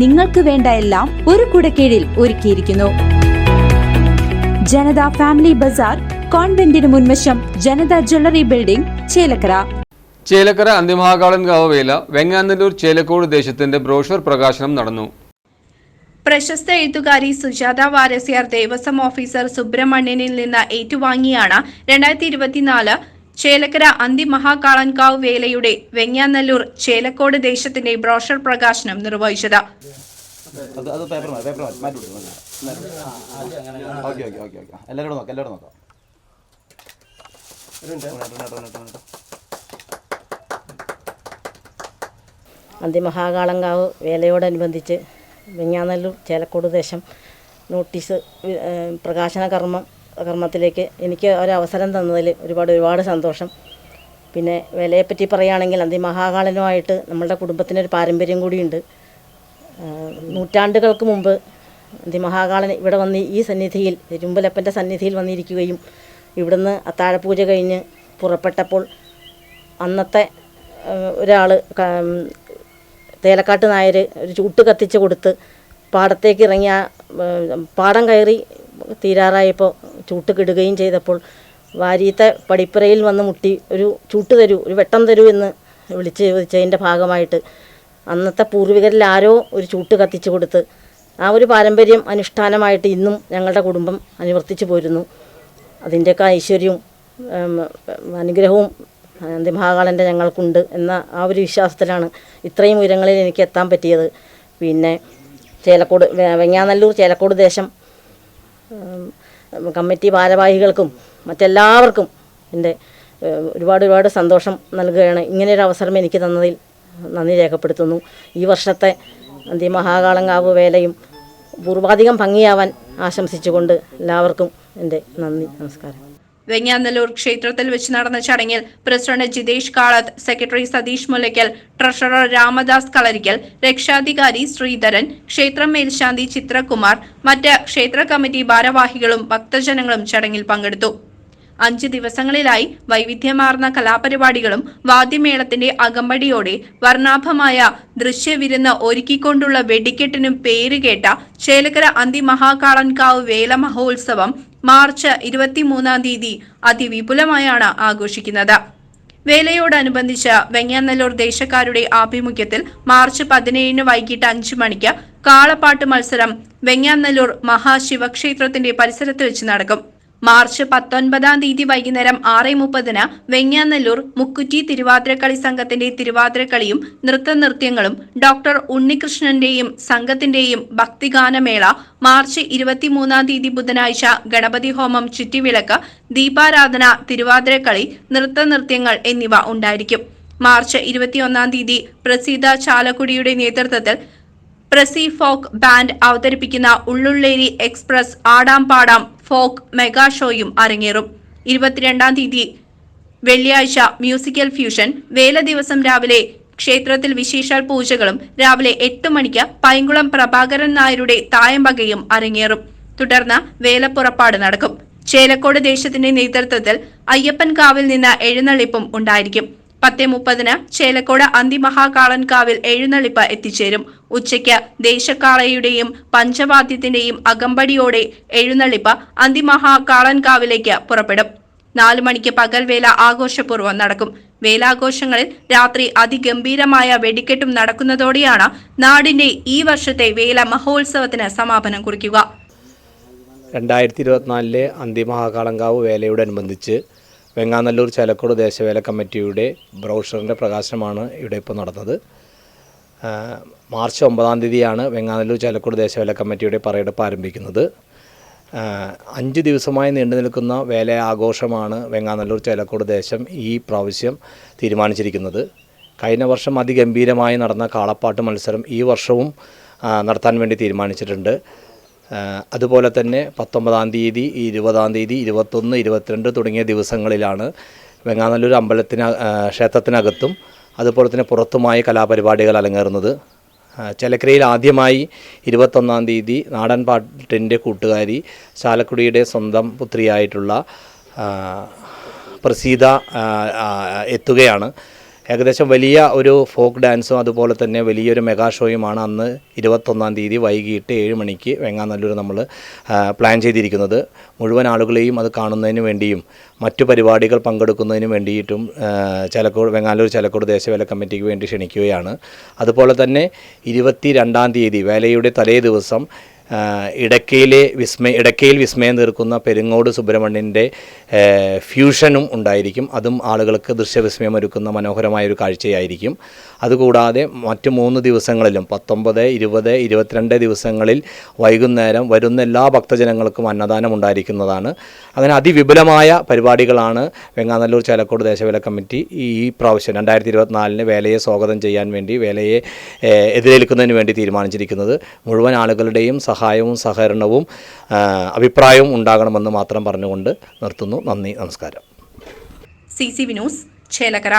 നിങ്ങൾക്ക് വേണ്ട എല്ലാം ഒരു കുടക്കീഴിൽ ഒരുക്കിയിരിക്കുന്നു. ജനത ഫാമിലി ബസാർ കോൺവെന്റിന് മുൻവശം ജനത ജ്വല്ലറി ബിൽഡിംഗ് ചേലക്കര. ചേലക്കര അന്തിമഹാകാളൻ വേല വെങ്ങാനല്ലൂർ ചേലക്കോട് ദേശത്തിന്റെ ബ്രോഷർ പ്രകാശനം നടന്നു. പ്രശസ്ത എഴുത്തുകാരി സുജാത വാരസ്യാർ ദേവസ്വം ഓഫീസർ സുബ്രഹ്മണ്യനിൽ നിന്ന് ഏറ്റുവാങ്ങിയാണ് രണ്ടായിരത്തി ഇരുപത്തിനാല് ചേലക്കര അന്തിമഹാകാളൻകാവ് വേലയുടെ വെങ്ങാനല്ലൂർ ചേലക്കോട് ദേശത്തിന്റെ ബ്രോഷർ പ്രകാശനം നിർവഹിച്ചത്. അത് അത് പേപ്പർ മാറ്റി പേപ്പർ മാറ്റി മാറ്റി കൊടുത്തു ഓക്കെ ഓക്കെ ഓക്കെ ഓക്കെ. എല്ലാവരും നോക്കാം എല്ലാവരും നോക്കാം. അന്തിമഹാകാളങ്കാവ് വേലയോടനുബന്ധിച്ച് വെങ്ങാനല്ലൂർ ചേലക്കോട് ദേശം നോട്ടീസ് പ്രകാശന കർമ്മം കർമ്മത്തിലേക്ക് എനിക്ക് ഒരവസരം തന്നതിൽ ഒരുപാട് ഒരുപാട് സന്തോഷം. പിന്നെ വിലയെപ്പറ്റി പറയുകയാണെങ്കിൽ അന്തിമഹാകാളനുമായിട്ട് നമ്മളുടെ കുടുംബത്തിനൊരു പാരമ്പര്യം കൂടിയുണ്ട്. നൂറ്റാണ്ടുകൾക്ക് മുമ്പ് അന്തിമഹാകാളൻ ഇവിടെ വന്ന് ഈ സന്നിധിയിൽ തിരുമ്പലപ്പന്റെ സന്നിധിയിൽ വന്നിരിക്കുകയും ഇവിടുന്ന് അത്താഴപൂജ കഴിഞ്ഞ് പുറപ്പെട്ടപ്പോൾ അന്നത്തെ ഒരാൾ തേലക്കാട്ട് നായർ ഒരു ചൂട്ട് കത്തിച്ച് കൊടുത്ത് പാടത്തേക്ക് ഇറങ്ങി ആ പാടം കയറി തീരാറായപ്പോൾ ചൂട്ട് കിടുകയും ചെയ്തപ്പോൾ വാരീത്തെ പടിപ്പുരയിൽ വന്ന് മുട്ടി ഒരു ചൂട്ട് തരൂ ഒരു വെട്ടം തരൂ എന്ന് വിളിച്ച് ചോദിച്ചതിന്റെ ഭാഗമായിട്ട് അന്നത്തെ പൂർവികരിൽ ആരോ ഒരു ചൂട്ട് കത്തിച്ചു കൊടുത്ത് ആ ഒരു പാരമ്പര്യം അനുഷ്ഠാനമായിട്ട് ഇന്നും ഞങ്ങളുടെ കുടുംബം അനുവർത്തിച്ചു പോരുന്നു. അതിന്റെയൊക്കെ ഐശ്വര്യവും അനുഗ്രഹവും അന്തിമഹാകാളന്റെ ഞങ്ങൾക്കുണ്ട് എന്ന ആ ഒരു വിശ്വാസത്തിലാണ് ഇത്രയും ഉയരങ്ങളിൽ എനിക്ക് എത്താൻ പറ്റിയത്. പിന്നെ ചേലക്കോട് വെങ്ങാനല്ലൂർ ചേലക്കോട് ദേശം കമ്മിറ്റി ഭാരവാഹികൾക്കും മറ്റെല്ലാവർക്കും എന്റെ ഒരുപാട് ഒരുപാട് സന്തോഷം നൽകുകയാണ്. ഇങ്ങനെയൊരു അവസരം എനിക്ക് തന്നതിൽ നന്ദി രേഖപ്പെടുത്തുന്നു. ഈ വർഷത്തെ അന്തിമഹാകാളങ്കാവ് വേലയും പൂർവാധികം ഭംഗിയാവാൻ ആശംസിച്ചുകൊണ്ട് എല്ലാവർക്കും എന്റെ നന്ദി നമസ്കാരം. വെങ്ങാനല്ലൂർ ക്ഷേത്രത്തിൽ വെച്ച് നടന്ന ചടങ്ങിൽ president Jithesh Kalathu secretary Satheesh Mullackal treasurer Ramadas Kalarickal രക്ഷാധികാരി ശ്രീധരൻ ക്ഷേത്രം മേൽശാന്തി ചിത്രകുമാർ മറ്റ് ക്ഷേത്ര കമ്മിറ്റി ഭാരവാഹികളും ഭക്തജനങ്ങളും ചടങ്ങിൽ പങ്കെടുത്തു. അഞ്ച് ദിവസങ്ങളിലായി വൈവിധ്യമാർന്ന കലാപരിപാടികളും വാദ്യമേളത്തിന്റെ അകമ്പടിയോടെ വർണാഭമായ ദൃശ്യവിരുന്ന് ഒരുക്കിക്കൊണ്ടുള്ള വെടിക്കെട്ടിനും പേരുകേട്ട ചേലക്കര അന്തിമഹാകാളൻകാവ് വേല മഹോത്സവം മാർച്ച് ഇരുപത്തിമൂന്നാം തീയതി അതിവിപുലമായാണ് ആഘോഷിക്കുന്നത്. വേലയോടനുബന്ധിച്ച് വെങ്ങാനല്ലൂർ ദേശക്കാരുടെ ആഭിമുഖ്യത്തിൽ മാർച്ച് പതിനേഴിന് വൈകിട്ട് അഞ്ചു മണിക്ക് കാളപ്പാട്ട് മത്സരം വെങ്ങാനല്ലൂർ മഹാശിവക്ഷേത്രത്തിന്റെ പരിസരത്ത് വെച്ച് നടക്കും. മാർച്ച് പത്തൊൻപതാം തീയതി വൈകുന്നേരം ആറ് മുപ്പതിന് വെങ്ങാനല്ലൂർ മുക്കുറ്റി തിരുവാതിരക്കളി സംഘത്തിന്റെ തിരുവാതിരക്കളിയും നൃത്തനൃത്യങ്ങളും ഡോക്ടർ ഉണ്ണികൃഷ്ണന്റെയും സംഘത്തിന്റെയും ഭക്തിഗാനമേള മാർച്ച് ഇരുപത്തിമൂന്നാം തീയതി ബുധനാഴ്ച ഗണപതി ഹോമം ചുറ്റിവിളക്ക് ദീപാരാധന തിരുവാതിരക്കളി നൃത്തനൃത്യങ്ങൾ എന്നിവ ഉണ്ടായിരിക്കും. മാർച്ച് ഇരുപത്തിയൊന്നാം തീയതി പ്രസീത ചാലക്കുടിയുടെ നേതൃത്വത്തിൽ പ്രസി ഫോക്ക് ബാൻഡ് അവതരിപ്പിക്കുന്ന ഉള്ളുള്ളേരി എക്സ്പ്രസ് ആടാം പാടാം ഫോക്ക് മെഗാ ഷോയും അരങ്ങേറും. ഇരുപത്തിരണ്ടാം തീയതി വെള്ളിയാഴ്ച മ്യൂസിക്കൽ ഫ്യൂഷൻ വേല ദിവസം രാവിലെ ക്ഷേത്രത്തിൽ വിശേഷാൽ പൂജകളും രാവിലെ എട്ട് മണിക്ക് പൈങ്കുളം പ്രഭാകരൻ നായരുടെ തായമ്പകയും അരങ്ങേറും. തുടർന്ന് വേലപ്പുറപ്പാട് നടക്കും. ചേലക്കോട് ദേശത്തിന്റെ നേതൃത്വത്തിൽ അയ്യപ്പൻകാവിൽ നിന്ന് എഴുന്നള്ളിപ്പും ഉണ്ടായിരിക്കും. പത്തേ മുപ്പതിന് ചേലക്കോട് അന്തിമഹാകാളൻകാവിൽ എഴുന്നള്ളിപ്പ് എത്തിച്ചേരും. ഉച്ചയ്ക്ക് ദേശക്കാളയുടെയും പഞ്ചവാദ്യത്തിന്റെയും അകമ്പടിയോടെ എഴുന്നള്ളിപ്പ് അന്തിമഹാകാളൻകാവിലേക്ക് പുറപ്പെടും. നാലു മണിക്ക് പകൽവേല ആഘോഷപൂർവം നടക്കും. വേലാഘോഷങ്ങളിൽ രാത്രി അതിഗംഭീരമായ വെടിക്കെട്ടും നടക്കുന്നതോടെയാണ് നാടിന്റെ ഈ വർഷത്തെ വേല മഹോത്സവത്തിന് സമാപനം കുറിക്കുക. രണ്ടായിരത്തി ഇരുപത്തിനാലിലെ അന്തിമഹാകാളങ്കാവ് വേലയോടനുബന്ധിച്ച് വെങ്ങാനല്ലൂർ ചേലക്കോട് ദേശവേല കമ്മിറ്റിയുടെ ബ്രോഷറിന്റെ പ്രകാശനമാണ് ഇവിടെ ഇപ്പോൾ നടന്നത്. മാർച്ച് ഒമ്പതാം തീയതിയാണ് വെങ്ങാനല്ലൂർ ചേലക്കോട് ദേശവേല കമ്മിറ്റിയുടെ പറയെടുപ്പ് ആരംഭിക്കുന്നത്. അഞ്ച് ദിവസമായി നീണ്ടു നിൽക്കുന്ന വേല ആഘോഷമാണ് വെങ്ങാനല്ലൂർ ചേലക്കോട് ദേശം ഈ പ്രാവശ്യം തീരുമാനിച്ചിരിക്കുന്നത്. കഴിഞ്ഞ വർഷം അതിഗംഭീരമായി നടന്ന കാളപ്പാട്ട് മത്സരം ഈ വർഷവും നടത്താൻ വേണ്ടി തീരുമാനിച്ചിട്ടുണ്ട്. അതുപോലെ തന്നെ പത്തൊമ്പതാം തീയതി ഇരുപതാം തീയതി ഇരുപത്തൊന്ന് ഇരുപത്തിരണ്ട് തുടങ്ങിയ ദിവസങ്ങളിലാണ് വെങ്ങാനല്ലൂർ അമ്പലത്തിന് ക്ഷേത്രത്തിനകത്തും അതുപോലെ തന്നെ പുറത്തുമായി കലാപരിപാടികൾ അലങ്ങേറുന്നത്. ചിലക്കരയിൽ ആദ്യമായി ഇരുപത്തൊന്നാം തീയതി നാടൻ പാട്ടിന്റെ കൂട്ടുകാരി ചാലക്കുടിയുടെ സ്വന്തം പുത്രിയായിട്ടുള്ള പ്രസീത എത്തുകയാണ്. ഏകദേശം വലിയ ഒരു ഫോക്ക് ഡാൻസും അതുപോലെ തന്നെ വലിയൊരു മെഗാ ഷോയുമാണ് അന്ന് ഇരുപത്തൊന്നാം തീയതി വൈകിട്ട് ഏഴ് മണിക്ക് വെങ്ങാനല്ലൂർ നമ്മൾ പ്ലാൻ ചെയ്തിരിക്കുന്നത്. മുഴുവൻ ആളുകളെയും അത് കാണുന്നതിന് വേണ്ടിയും മറ്റു പരിപാടികൾ പങ്കെടുക്കുന്നതിന് വേണ്ടിയിട്ടും ചലക്കോട് വെങ്ങാനല്ലൂർ ചലക്കോട് ദേശവേല കമ്മിറ്റിക്ക് വേണ്ടി ക്ഷണിക്കുകയാണ്. അതുപോലെ തന്നെ ഇരുപത്തി രണ്ടാം തീയതി വേലയുടെ തലേ ദിവസം ഇടക്കയിലെ വിസ്മയ ഇടക്കയിൽ വിസ്മയം തീർക്കുന്ന പെരുങ്ങോട് സുബ്രഹ്മണ്യന്റെ ഫ്യൂഷനും ഉണ്ടായിരിക്കും. അതും ആളുകൾക്ക് ദൃശ്യവിസ്മയം ഒരുക്കുന്ന മനോഹരമായൊരു കാഴ്ചയായിരിക്കും. അതുകൂടാതെ മറ്റു മൂന്ന് ദിവസങ്ങളിലും പത്തൊമ്പത് ഇരുപത് ഇരുപത്തിരണ്ട് ദിവസങ്ങളിൽ വൈകുന്നേരം വരുന്ന എല്ലാ ഭക്തജനങ്ങൾക്കും അന്നദാനം ഉണ്ടായിരിക്കുന്നതാണ്. അങ്ങനെ അതിവിപുലമായ പരിപാടികളാണ് വെങ്ങാനല്ലൂർ ചേലക്കോട് ദേശവേല കമ്മിറ്റി ഈ പ്രാവശ്യം രണ്ടായിരത്തി ഇരുപത്തിനാലിന് വേലയെ സ്വാഗതം ചെയ്യാൻ വേണ്ടി വേലയെ എതിരേൽക്കുന്നതിന് വേണ്ടി തീരുമാനിച്ചിരിക്കുന്നത്. മുഴുവൻ ആളുകളുടെയും സഹായവും സഹകരണവും അഭിപ്രായവും ഉണ്ടാകണമെന്ന് മാത്രം പറഞ്ഞുകൊണ്ട് നിർത്തുന്നു. നന്ദി നമസ്കാരം. സി സി വിനോസ് ന്യൂസ് ചേലക്കര.